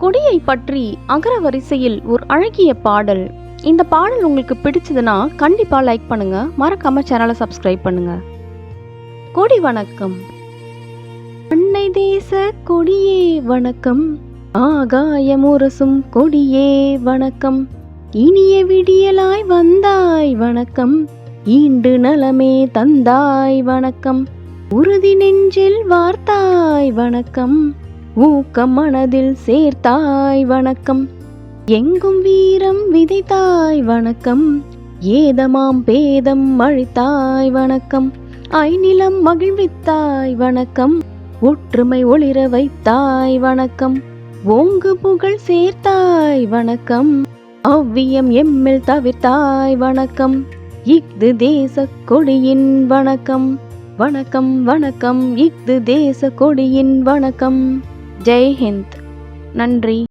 கொடியை பற்றி அகர வரிசையில் ஒரு அழகிய பாடல். இந்த பாடல் உங்களுக்கு பிடிச்சதுன்னா கண்டிப்பாக லைக் பண்ணுங்க. மறக்காம சேனலை சப்ஸ்கிரைப் பண்ணுங்க. கொடி வணக்கம். அன்னை தேச கொடியே வணக்கம். ஆகாயமுரசும் கொடியே வணக்கம். இனிய விடியலாய் வந்தாய் வணக்கம். ஈண்டு நலமே தந்தாய் வணக்கம். உறுதி நெஞ்சில் வார்த்தாய் வணக்கம். ஊக்கம் மனதில் சேர்த்தாய் வணக்கம். எங்கும் வீரம் விதைத்தாய் வணக்கம். ஏதமாம் பேதம் அழித்தாய் வணக்கம். ஐநிலம் மகிழ்வித்தாய் வணக்கம். ஒற்றுமை ஒளிர வைத்தாய் வணக்கம். ஓங்கு புகழ் சேர்த்தாய் வணக்கம். அவ்வியம் எம்மில் தவிர்த்தாய் வணக்கம். இஃது தேச கொடியின் வணக்கம். வணக்கம் வணக்கம் இஃது தேச கொடியின் வணக்கம். ஜெய் ஹிந்த். நன்றி.